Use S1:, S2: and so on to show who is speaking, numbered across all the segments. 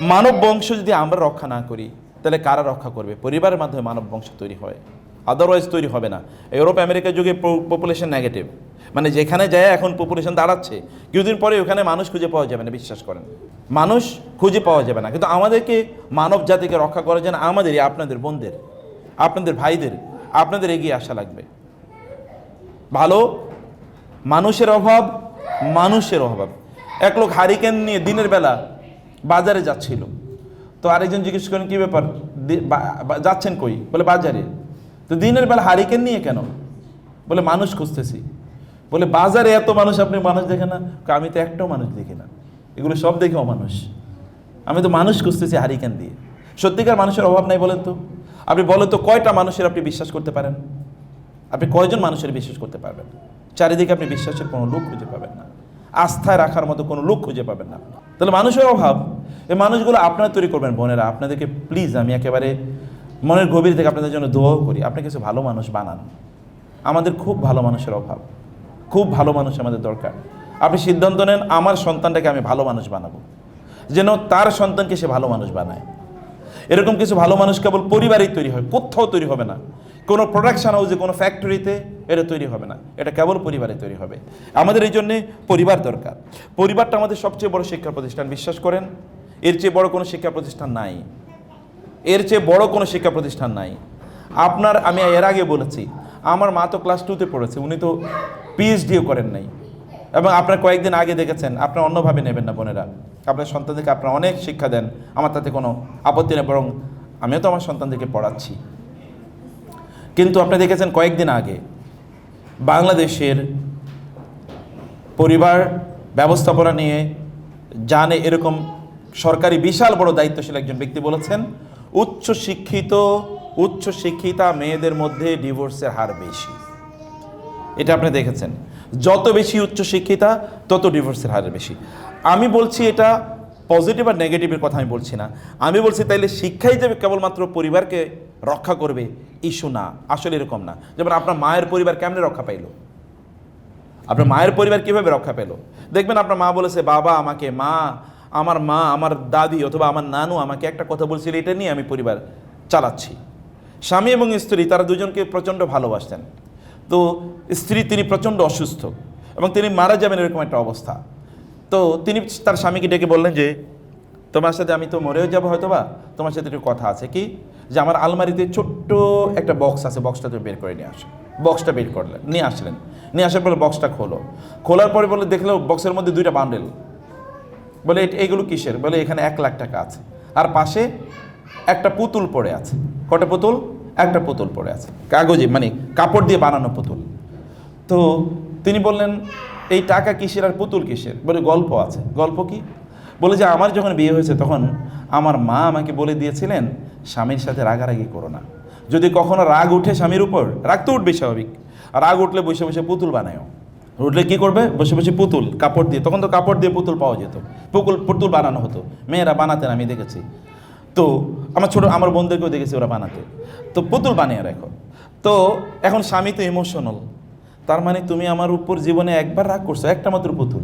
S1: মানব বংশ যদি আমরা রক্ষা না করি, তাহলে কারা রক্ষা করবে? পরিবারের মাধ্যমে মানব বংশ তৈরি হয়। আদারওয়াইজ তৈরি হবে না। ইউরোপ আমেরিকা যুগে পপুলেশন নেগেটিভ মানে যেখানে যায়, এখন পপুলেশন দাঁড়াচ্ছে। কিছুদিন পরে ওখানে মানুষ খুঁজে পাওয়া যাবে না, বিশ্বাস করেন। মানুষ খুঁজে পাওয়া যাবে না। কিন্তু আমাদেরকে মানব জাতিকে রক্ষা করার জন্য আমাদেরই, আপনাদের বোনদের, আপনাদের ভাইদের, আপনাদের এগিয়ে আসা লাগবে। ভালো মানুষের অভাব মানুষের অভাব। এক লোক হারিকেন নিয়ে দিনের বেলা বাজারে যাচ্ছিল। তো আরেকজন জিজ্ঞেস করেন, কী ব্যাপার? যাচ্ছেন কই? বলে, বাজারে। তো দিনের বেলা হারিকেন নিয়ে কেন? বলে, মানুষ খুঁজতেছি। বলে, বাজারে এত মানুষ, আপনি মানুষ দেখে না? আমি তো একটাও মানুষ দেখি না। এগুলো সব দেখে অমানুষ। আমি তো মানুষ খুঁজতেছি হারিকেন দিয়ে। সত্যিকার মানুষের অভাব নাই বলেন তো? আপনি বলেন তো, কয়টা মানুষের আপনি বিশ্বাস করতে পারেন? আপনি কয়জন মানুষের বিশ্বাস করতে পারবেন? চারিদিকে আপনি বিশ্বাসের কোনো লোক খুঁজে পাবেন না। আস্থায় রাখার মতো কোনো লোক খুঁজে পাবেন না। তাহলে মানুষের অভাব এই মানুষগুলো আপনারা তৈরি করবেন, বোনেরা। আপনাদেরকে প্লিজ আমি একেবারে মনের গভীর থেকে আপনাদের জন্য দোয়াও করি, আপনি কিছু ভালো মানুষ বানান। আমাদের খুব ভালো মানুষের অভাব, খুব ভালো মানুষ আমাদের দরকার। আপনি সিদ্ধান্ত নেন, আমার সন্তানটাকে আমি ভালো মানুষ বানাবো। যেন তার সন্তানকে সে ভালো মানুষ বানায়। এরকম কিছু ভালো মানুষ কেবল পরিবারেই তৈরি হয়, কোথাও তৈরি হবে না। কোনো প্রোডাকশন হাউসে কোনো ফ্যাক্টরিতে এটা তৈরি হবে না, এটা কেবল পরিবারে তৈরি হবে। আমাদের এই জন্যে পরিবার দরকার। পরিবারটা আমাদের সবচেয়ে বড় শিক্ষা প্রতিষ্ঠান, বিশ্বাস করেন। এর চেয়ে বড় কোনো শিক্ষা প্রতিষ্ঠান নাই। এর চেয়ে বড় কোনো শিক্ষা প্রতিষ্ঠান নাই। আপনার, আমি এর আগে বলেছি, আমার মা তো ক্লাস টুতে পড়েছে, উনি তো পিএইচডিও করেন নাই। এবং আপনার কয়েকদিন আগে দেখেছেন, আপনার অন্যভাবে নেবেন না বোনেরা। আপনার সন্তানদেরকে আপনারা অনেক শিক্ষা দেন, আমার তাতে কোনো আপত্তি নেই, বরং আমিও তো আমার সন্তানদেরকে পড়াচ্ছি। কিন্তু আপনি দেখেছেন কয়েকদিন আগে, বাংলাদেশের পরিবার ব্যবস্থাপনা নিয়ে জানে এরকম সরকারি বিশাল বড় দায়িত্বশীল একজন ব্যক্তি বলেছেন উচ্চ শিক্ষিত উচ্চ শিক্ষিতা মেয়েদের মধ্যে ডিভোর্সের হার বেশি। এটা আপনি দেখেছেন। যত বেশি উচ্চ শিক্ষিতা তত ডিভোর্সের হার বেশি। আমি বলছি এটা পজিটিভ আর নেগেটিভের কথা আমি বলছি না। আমি বলছি তাইলে শিক্ষাই যে কেবলমাত্র পরিবারকে রক্ষা করবে, ইস্যু না। আসলে এরকম না। যেমন আপনার মায়ের পরিবার কেমনে রক্ষা পাইলো? আপনার মায়ের পরিবার কীভাবে রক্ষা পেল? দেখবেন আপনার মা বলেছে, বাবা, আমাকে মা আমার মা, আমার দাদি অথবা আমার নানু আমাকে একটা কথা বলছিল, এটা নিয়ে আমি পরিবার চালাচ্ছি। স্বামী এবং স্ত্রী, তারা দুজনকে প্রচণ্ড ভালোবাসতেন। তো স্ত্রী, তিনি প্রচণ্ড অসুস্থ এবং তিনি মারা যাবেন এরকম একটা অবস্থা। তো তিনি তার স্বামীকে ডেকে বললেন যে, তোমার সাথে আমি তো মরেও যাব হয়তো বা তোমার সাথে একটু কথা আছে কি? যে আমার আলমারিতে ছোট্ট একটা বক্স আছে, বক্সটা তুমি বের করে নিয়ে আসো। বক্সটা বের করলেন, নিয়ে আসলেন। নিয়ে আসার পরে বক্সটা খোলো। খোলার পরে বলে দেখল বক্সের মধ্যে দুইটা বান্ডেল। বলে "এট- এইগুলো কিসের? বলে এখানে এক লাখ টাকা আছে। আর পাশে একটা পুতুল পড়ে আছে। কটা পুতুল? একটা পুতুল পড়ে আছে। কাগজে মানে কাপড় দিয়ে বানানো পুতুল। তো তিনি বললেন, এই টাকা কিসের আর পুতুল কিসের? বলে, গল্প আছে। গল্প কি? বলে যে, আমার যখন বিয়ে হয়েছে তখন আমার মা আমাকে বলে দিয়েছিলেন, স্বামীর সাথে রাগারাগি করো না। যদি কখনো রাগ উঠে স্বামীর উপর, রাগ তো উঠবে স্বাভাবিক। রাগ উঠলে বসে বসে পুতুল বানায়ও। উঠলে কি করবে? বসে বসে পুতুল, কাপড় দিয়ে। তখন তো কাপড় দিয়ে পুতুল পাওয়া যেত। পুকুল, পুতুল বানানো হতো। মেয়েরা বানাতেন, আমি দেখেছি। তো আমার ছোট, আমার বোনদেরকেও দেখেছি ওরা বানাতে। তো পুতুল বানিয়ে রাখো। তো এখন স্বামী তো ইমোশনাল তার মানে তুমি আমার উপর জীবনে একবার রাগ করছ, একটা মাত্র পুতুল।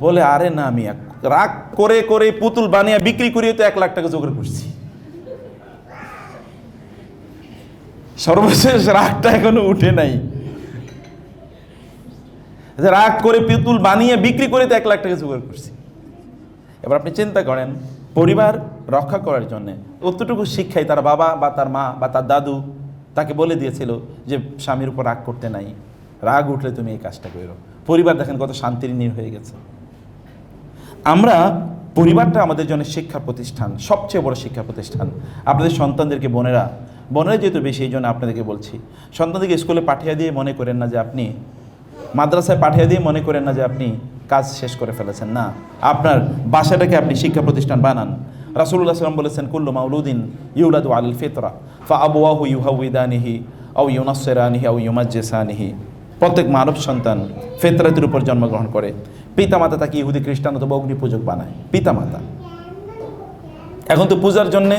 S1: বলে, আরে না আমি রাগ করে করে পুতুল বানিয়ে বিক্রি করিয়ে তো এক লাখ টাকা জোগাড় করছি। সর্বশেষ রাগটা এখনও উঠে নাই। রাগ করে পুতুল বানিয়ে বিক্রি করে তো এক লাখ টাকা জোগাড় করছি। এবার আপনি চিন্তা করেন, পরিবার রক্ষা করার জন্য অতটুকু শিক্ষাই তার বাবা বা তার মা বা তার দাদু তাকে বলে দিয়েছিল যে স্বামীর উপর রাগ করতে নাই। রাগ উঠলে তুমি এই কাজটা করো। পরিবার দেখেন কত শান্তির নীর হয়ে গেছে। আমরা পরিবারটা আমাদের জন্য শিক্ষা প্রতিষ্ঠান, সবচেয়ে বড় শিক্ষা প্রতিষ্ঠান। আপনাদের সন্তানদেরকে বোনেরা বোনেরা যেহেতু বেশি, এই জন্য আপনাদেরকে বলছি। সন্তানদেরকে স্কুলে পাঠিয়ে দিয়ে মনে করেন না যে আপনি মাদ্রাসায় পাঠিয়ে দিয়ে মনে করেন না যে আপনি কাজ শেষ করে ফেলেছেন। না, আপনার বাসাটাকে আপনি শিক্ষা প্রতিষ্ঠান বানান। রাসুল্লাহ সাল্লাম বলেছেন, কুল্লু মাউলুদ্দিন ইউলাদু আল ফিতরা ফা আবুয়াহু ইউহাউদানিহি আউ ইউনাসেরানিহি আউ ইউমাজ্জেসানিহি। প্রত্যেক মানব সন্তান ফেতরাতের উপর জন্মগ্রহণ করে। পিতামাতা তাকে ইহুদি, খ্রিস্টান অথবা অগ্নি পূজক বানায়। পিতামাতা। এখন তো পূজার জন্যে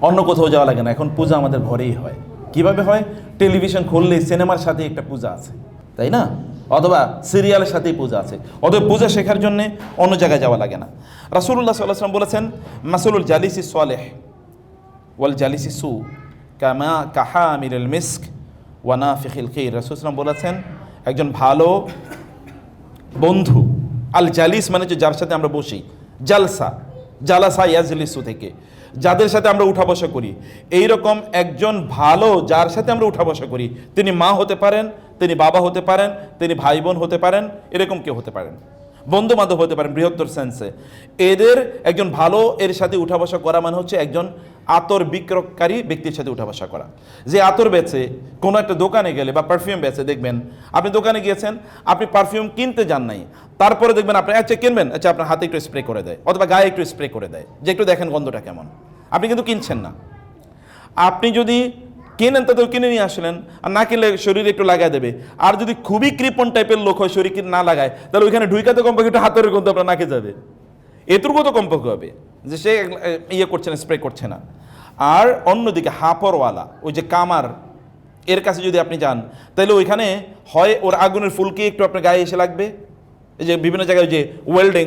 S1: অন্য কোথাও যাওয়া লাগে না। এখন পূজা আমাদের ঘরেই হয়। কীভাবে হয়? টেলিভিশন খুললে সিনেমার সাথে একটা পূজা আছে। তাই না? অথবা সিরিয়ালের সাথেই পূজা আছে। অথবা পূজা শেখার জন্য অন্য জায়গায় যাওয়া লাগে না। রাসুল্লাহ সাল্লাহ সাল্লাম বলেছেন, মাসুলুল জালিসি সোয়ালেহ ওয়াল জালিসি সু কামা কাহা আমিরুল মিস্ক ওয়ানা ফিখিল খির। রাসুলাম বলেছেন, একজন ভালো বন্ধু, আল জালিস মানে যে যার সাথে আমরা বসি, জালসা, জালাসা ইয়াজলিসু থেকে, যাদের সাথে আমরা উঠা বসা করি। এইরকম একজন ভালো যার সাথে আমরা উঠা বসা করি, তিনি মা হতে পারেন তিনি বাবা হতে পারেন, তিনি ভাই বোন হতে পারেন, এরকম কেউ হতে পারেন। বন্ধু বান্ধব হতে পারেন বৃহত্তর সেন্সে এদের একজন ভালো, এর সাথে উঠা বসা করা মানে হচ্ছে একজন আতর বিক্রয়কারী ব্যক্তির সাথে উঠা বসা করা। যে আতর বেচে, কোনো একটা দোকানে গেলে বা পারফিউম বেচে, দেখবেন, আপনি দোকানে গিয়েছেন, আপনি পারফিউম কিনতে যান নাই, তারপরে দেখবেন আপনি আচ্ছা কিনবেন আচ্ছা আপনার হাতে একটু স্প্রে করে দেয়, অথবা গায়ে একটু স্প্রে করে দেয়, যে একটু দেখেন গন্ধটা কেমন। আপনি কিন্তু কিনছেন না। আপনি যদি কেনেন তাদের কিনে নিয়ে আসলেন। আর না কিনলে শরীরে একটু লাগাই দেবে। আর যদি খুবই কৃপণ টাইপের লোক হয়, শরীর না লাগায়, তাহলে ওইখানে ঢুইকাতে কমপক্ষে একটু হাতের গন্ধ আপনার নাকে যাবে। এটুকু তো কমপক্ষে হবে যে সে ইয়ে করছে না স্প্রে করছে না। আর অন্যদিকে হাপরওয়ালা, ওই যে কামার, এর কাছে যদি আপনি যান, তাহলে ওইখানে হয় ওর আগুনের ফুলকি একটু আপনার গায়ে এসে লাগবে। এই যে বিভিন্ন জায়গায় যে ওয়েল্ডিং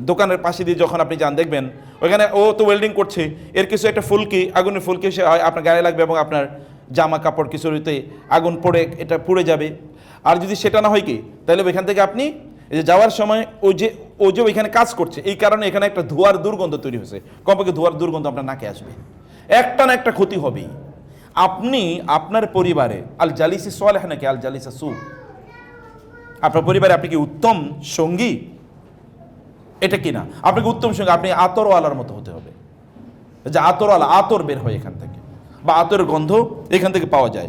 S1: দোকানের পাশে দিয়ে যখন আপনি যান, দেখবেন ওইখানে, ও, তো ওয়েল্ডিং করছে। এর কিছু একটা ফুলকি, আগুনের ফুলকি হয় আপনার গায়ে লাগবে এবং আপনার জামা কাপড় কিছুতে আগুন পড়ে, এটা পুড়ে যাবে। আর যদি সেটা না হয় কি, তাহলে ওইখান থেকে আপনি যে যাওয়ার সময় ও যে ও যে ওইখানে কাজ করছে, এই কারণে এখানে একটা ধোয়ার দুর্গন্ধ তৈরি হয়েছে। কমপক্ষে ধোয়ার দুর্গন্ধ আপনার নাকে আসবে। একটা না একটা ক্ষতি হবেই। আপনি, আপনার পরিবারে, আল জালিসি সোয়ালেহ নাকি আল জালিসা সু? আপনার পরিবারে আপনি কি উত্তম সঙ্গী? এটা কি না আপনাকে উত্তম সঙ্গে আপনি আতরওয়ালার মতো হতে হবে। যে আতরওয়ালা, আতর বের হয় এখান থেকে। বা আতরের গন্ধ এখান থেকে পাওয়া যায়।